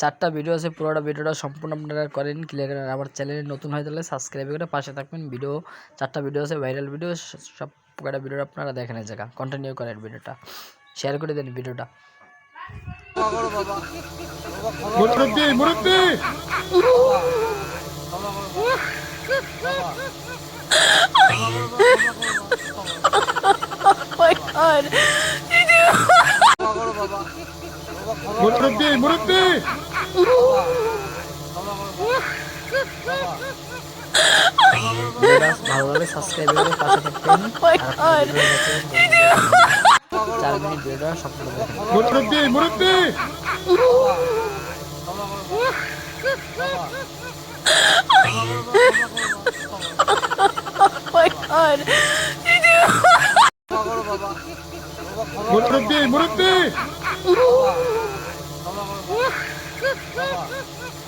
চারটা ভিডিও আছে পুরোটা ভিডিওটা সম্পূর্ণ আপনারা করেন ক্লিয়ার করেন আমার চ্যানেলে নতুন হয়ে তাহলে সাবস্ক্রাইব করে পাশে থাকবেন। ভিডিও চারটা ভিডিও আছে ভাইরাল ভিডিও সব কটা ভিডিও আপনারা দেখেন এই জায়গা কন্টিনিউ করেন ভিডিওটা শেয়ার করে দেন ভিডিওটা মুরব্বি মুরব্বি! মুরব্বি মুরব্বি! ভিডিওটা ভালো লাগলে সাবস্ক্রাইব করে পাশে থাকবেন চার মিনিট ভিডিওটা সম্পূর্ণ মুরব্বি মুরব্বি. মুরব্বি মুরব্বি